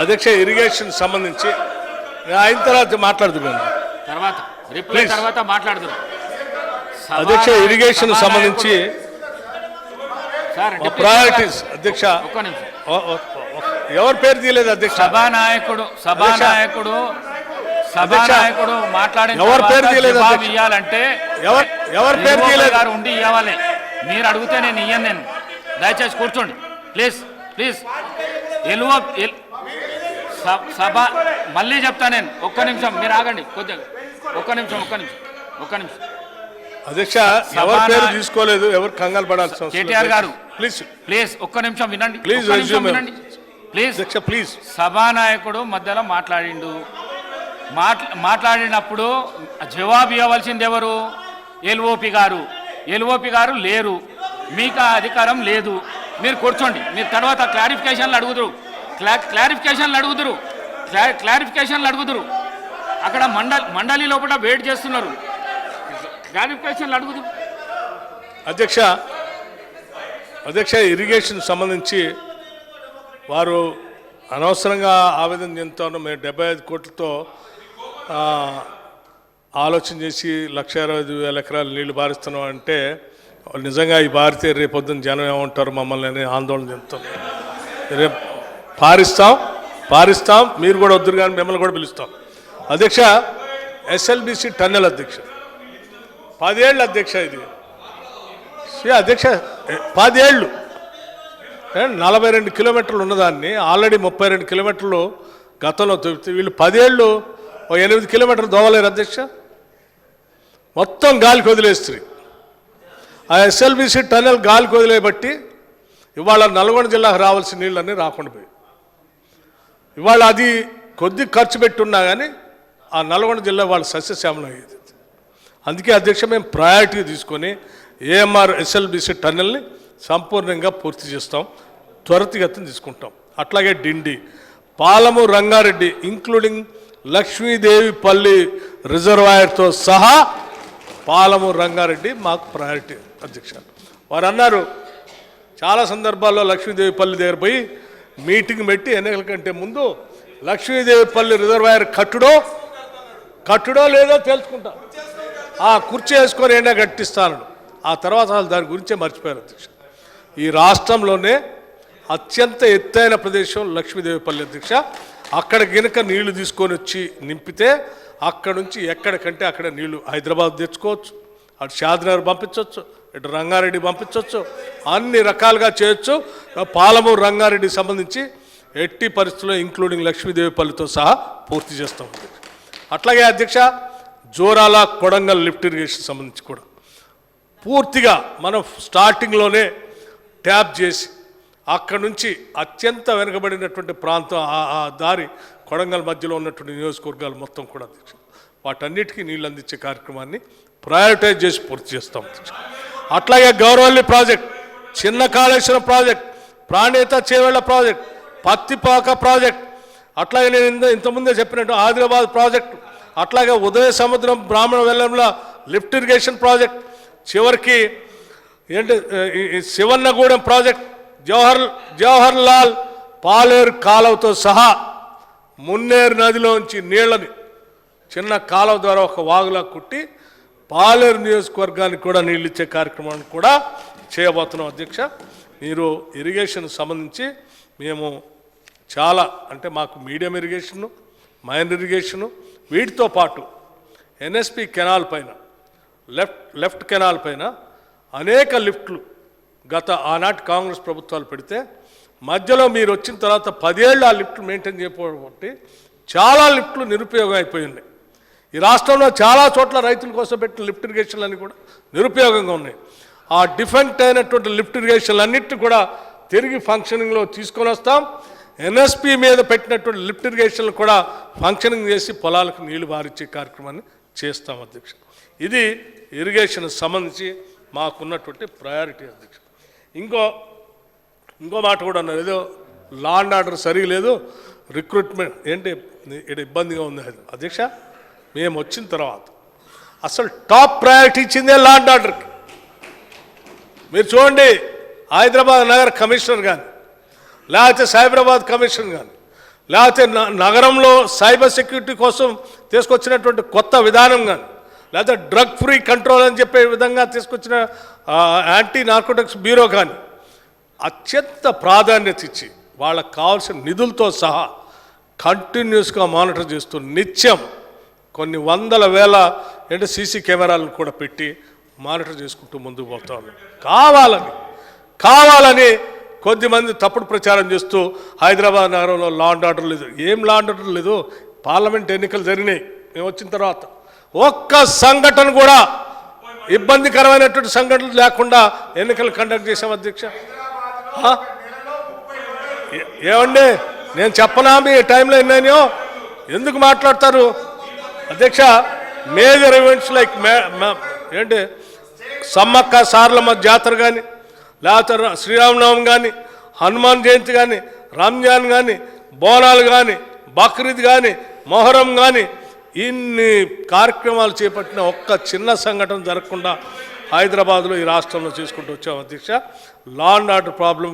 అధ్యక్ష ఇరిగేషన్ సంబంధించి. అయిన తర్వాత మాట్లాడుతున్నాను తర్వాత రిప్లై. తర్వాత అధ్యక్ష ఇరిగేషన్ సంబంధించి ప్రయారిటీస్ అధ్యక్ష. ఎవరి పేరు తీయలేదు అధ్యక్ష? సభానాయకుడు సభానాయకుడు సభానాయకుడు మాట్లాడిన ఎవరి పేరు తీయలేదు? ఇవ్వాలంటే ఎవరు ఎవరి పేరు తీయలేదు? గారు ఉండి ఇవ్వాలి మీరు అడిగితే నేను ఇయ్యను నేను. దయచేసి కూర్చోండి. Please please. ఎలువ సభ మళ్ళీ చెప్తా నేను. ఒక్క నిమిషం మీరు ఆగండి. కొద్దిగా. ఒక్క నిమిషం ఒక్క నిమిషం ఒక్క నిమిషం. అధ్యక్ష ఎవరి పేరు తీసుకోలేదు ఎవరు కంగారు పడాల్సిన కేటీఆర్. గారు. ప్లీజ్ ప్లీజ్ ఒక్క నిమిషం వినండి. Resume. వినండి. ప్లీజ్ అధ్యక్ష ప్లీజ్ సభానాయకుడు మధ్యలో మాట్లాడిండు. మాట్లా మాట్లాడినప్పుడు జవాబు ఇవ్వవలసింది ఎవరు? ఎల్ఓపి గారు. ఎల్ఓపి గారు లేరు. మీకు అధికారం లేదు. మీరు కూర్చోండి. మీరు తర్వాత క్లారిఫికేషన్లు అడుగుదురు. క్లా క్లారిఫికేషన్లు అడుగుదురు. క్లా క్లారిఫికేషన్లు అడుగుదురు. అక్కడ మండలి మండలి లోపల వెయిట్ చేస్తున్నారు. క్లారిఫికేషన్లు అడుగుదురు అధ్యక్ష అధ్యక్ష ఇరిగేషన్ సంబంధించి వారు అనవసరంగా ఆవేదన చెందుతాను మేము డెబ్బై ఐదు కోట్లతో ఆలోచన చేసి లక్ష ఇరవై ఐదు వేల ఎకరాలు నీళ్ళు బారిస్తున్నాం అంటే వాళ్ళు నిజంగా ఈ బారితే రేపొద్దున జనం ఏమంటారు మమ్మల్ని ఆందోళన చెందుతాం రేపు పారిస్తాం పారిస్తాం మీరు కూడా వద్దురు కానీ మిమ్మల్ని కూడా పిలుస్తాం. అధ్యక్ష ఎస్ఎల్బిసి టన్నెల్ అధ్యక్ష. పదేళ్ళు అధ్యక్ష ఇది. అధ్యక్ష పదేళ్ళు. నలభై రెండు కిలోమీటర్లు ఉన్నదాన్ని ఆల్రెడీ ముప్పై రెండు కిలోమీటర్లు గతంలో వీళ్ళు పదేళ్ళు ఓ ఎనిమిది కిలోమీటర్లు దోవలేరు అధ్యక్ష. మొత్తం గాలికి వదిలేస్తుంది ఆ ఎస్ఎల్బిసి టన్నెల్ గాలికి వదిలేబట్టి ఇవాళ నల్గొండ జిల్లాకు రావాల్సిన నీళ్ళన్నీ రాకుండా పోయి ఇవాళ అది కొద్ది ఖర్చు పెట్టున్నా కానీ ఆ నల్గొండ జిల్లా వాళ్ళ సస్యశ్యామలం అయ్యేది. అందుకే అధ్యక్ష మేము ప్రయారిటీ తీసుకొని ఏఎంఆర్ ఎస్ఎల్బిసి టన్నెల్ని సంపూర్ణంగా పూర్తి చేస్తాం. త్వరితగతిని తీసుకుంటాం. అట్లాగే డిండి పాలము రంగారెడ్డి ఇంక్లూడింగ్ లక్ష్మీదేవి పల్లి రిజర్వాయర్తో సహా పాలము రంగారెడ్డి మాకు ప్రయారిటీ అధ్యక్ష. వారు అన్నారు చాలా సందర్భాల్లో లక్ష్మీదేవి పల్లి దగ్గర పోయి మీటింగ్ పెట్టి ఎన్నికల కంటే ముందు లక్ష్మీదేవి పల్లి రిజర్వాయర్ కట్టుడో కట్టుడో లేదో తెలుసుకుంటాం. ఆ కుర్చీ వేసుకొని ఏంటో కట్టిస్తాను ఆ తర్వాత వాళ్ళు దాని గురించే మర్చిపోయారు అధ్యక్ష. ఈ రాష్ట్రంలోనే అత్యంత ఎత్తైన ప్రదేశం లక్ష్మీదేవిపల్లి అధ్యక్ష. అక్కడ గినక నీళ్ళు తీసుకొని వచ్చి నింపితే అక్కడ నుంచి ఎక్కడికంటే అక్కడ నీళ్ళు హైదరాబాద్ తెచ్చుకోవచ్చు. అటు షాద్నగర్ పంపించవచ్చు ఇటు రంగారెడ్డి పంపించవచ్చు అన్ని రకాలుగా చేయొచ్చు. పాలమూరు రంగారెడ్డికి సంబంధించి ఎట్టి పరిస్థితుల్లో ఇంక్లూడింగ్ లక్ష్మీదేవిపల్లితో సహా పూర్తి చేస్తూ. ఉంది అట్లాగే అధ్యక్ష జోరాల కొడంగల్ లిఫ్ట్ ఇరిగేషన్ సంబంధించి కూడా. పూర్తిగా మనం స్టార్టింగ్లోనే ట్యాప్ చేసి అక్కడ నుంచి అత్యంత వెనుకబడినటువంటి ప్రాంతం ఆ- ఆ దారి కొడంగల్ మధ్యలో ఉన్నటువంటి నియోజకవర్గాలు మొత్తం కూడా అధ్యక్ష. వాటన్నిటికీ నీళ్ళు అందించే కార్యక్రమాన్ని ప్రయారిటైజ్ చేసి పూర్తి చేస్తాం అధ్యక్ష. అట్లాగే గౌరవల్లి ప్రాజెక్ట్ చిన్న Kaleshwaram project Pranahita Chevella project Pattipaka project. అట్లాగే నేను ఇంత- ఇంతకుముందే చెప్పినట్టు ఆదిలాబాద్ ప్రాజెక్ట్ అట్లాగే ఉదయ సముద్రం బ్రాహ్మణ వెల్లంల లిఫ్ట్ ఇరిగేషన్ ప్రాజెక్ట్ చివరికి ఏంటి శివన్నగూడెం ప్రాజెక్ట్ జవహర్ జవహర్ లాల్ పాలేరు కాలువతో సహా మున్నేరు నదిలోంచి నీళ్ళని చిన్న కాలువ ద్వారా ఒక వాగులా కుట్టి పాలేరు నియోజకవర్గానికి కూడా నీళ్ళు ఇచ్చే కార్యక్రమాన్ని కూడా చేయబోతున్నాం అధ్యక్ష. మీరు ఇరిగేషన్ సంబంధించి మేము చాలా అంటే మాకు మీడియం ఇరిగేషను మైన్ ఇరిగేషను వీటితో పాటు ఎన్ఎస్పి కెనాల్ పైన లెఫ్ట్ లెఫ్ట్ కెనాల్ పైన అనేక లిఫ్ట్లు గత ఆనాటి కాంగ్రెస్ ప్రభుత్వాలు పెడితే మధ్యలో మీరు వచ్చిన తర్వాత పదేళ్ళు ఆ లిఫ్ట్లు మెయింటైన్ చేయకపోవడం బట్టి చాలా లిఫ్ట్లు నిరుపయోగం అయిపోయి ఉన్నాయి. ఈ రాష్ట్రంలో చాలా చోట్ల రైతుల కోసం పెట్టిన లిఫ్ట్ ఇరిగేషన్లు అన్నీ కూడా నిరుపయోగంగా ఉన్నాయి. ఆ డిఫెక్ట్ అయినటువంటి లిఫ్ట్ ఇరిగేషన్లు అన్నిటి కూడా తిరిగి ఫంక్షనింగ్లో తీసుకొని వస్తాం. ఎన్ఎస్పి మీద పెట్టినటువంటి లిఫ్ట్ ఇరిగేషన్లు కూడా ఫంక్షనింగ్ చేసి పొలాలకు నీళ్ళు బారిచ్చే కార్యక్రమాన్ని చేస్తాం అధ్యక్ష. ఇది ఇరిగేషన్ సంబంధించి మాకున్నటువంటి ప్రయారిటీ అధ్యక్ష. ఇంకో ఇంకో మాట కూడా అన్నారు. ఏదో లా అండ్ ఆర్డర్ సరిగ్లేదు రిక్రూట్మెంట్ ఏంటి ఇక్కడ ఇబ్బందిగా ఉంది అది. అధ్యక్ష? మేము వచ్చిన తర్వాత. అసలు టాప్ ప్రయారిటీ ఇచ్చిందే లా అండ్ ఆర్డర్కి మీరు చూడండి హైదరాబాద్ నగర కమిషనర్ కానీ లేకపోతే సైబరాబాద్ కమిషనర్ కానీ లేకపోతే నగరంలో సైబర్ సెక్యూరిటీ కోసం తీసుకొచ్చినటువంటి కొత్త విధానం కానీ లేకపోతే డ్రగ్ ఫ్రీ కంట్రోల్ అని చెప్పే విధంగా తీసుకొచ్చిన యాంటీ నార్కోటిక్స్ బ్యూరో కానీ అత్యంత ప్రాధాన్యత ఇచ్చి వాళ్ళకు కావాల్సిన నిధులతో సహా కంటిన్యూస్గా మానిటర్ చేస్తూ నిత్యం కొన్ని వందల వేల అంటే సీసీ కెమెరాలను కూడా పెట్టి మానిటర్ చేసుకుంటూ ముందుకు పోతా ఉన్నాం కావాలని కావాలని కొద్దిమంది తప్పుడు ప్రచారం చేస్తూ హైదరాబాద్ నగరంలో లా అండ్ ఆర్డర్ లేదు. ఏం లా అండ్ ఆర్డర్ లేదు? పార్లమెంట్ ఎన్నికలు జరిగినాయి. మేము వచ్చిన తర్వాత ఒక్క సంఘటన కూడా ఇబ్బందికరమైనటువంటి సంఘటనలు లేకుండా ఎన్నికలు కండక్ట్ చేసాం అధ్యక్ష. ఏమండి? నేను చెప్పనా? మీ టైంలో ఎన్నైనాయో ఎందుకు మాట్లాడతారు? అధ్యక్ష మేజర్ ఈవెంట్స్ లైక్ ఏంటి? సమ్మక్క సార్లమ్మ జాతర కానీ లేకపోతే శ్రీరామనవమి కానీ హనుమాన్ జయంతి కానీ రంజాన్ కానీ బోనాలు కానీ బక్రీద్ కానీ మొహరం కానీ ఇన్ని కార్యక్రమాలు చేపట్టిన ఒక్క చిన్న సంఘటన జరగకుండా హైదరాబాద్లో ఈ రాష్ట్రంలో చేసుకుంటూ వచ్చాం అధ్యక్ష. లా అండ్ ఆర్డర్ ప్రాబ్లం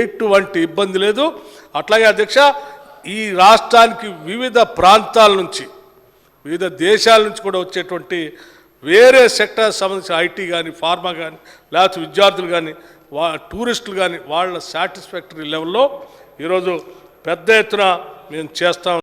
ఎటువంటి ఇబ్బంది లేదు. అట్లాగే అధ్యక్ష ఈ రాష్ట్రానికి వివిధ ప్రాంతాల నుంచి వివిధ దేశాల నుంచి కూడా వచ్చేటువంటి వేరే సెక్టర్ సంబంధించిన ఐటీ కానీ ఫార్మా కానీ లేకపోతే విద్యార్థులు కానీ వా టూరిస్టులు కానీ వాళ్ళ సాటిస్ఫాక్టరీ లెవెల్లో ఈరోజు పెద్ద ఎత్తున మేము చేస్తాం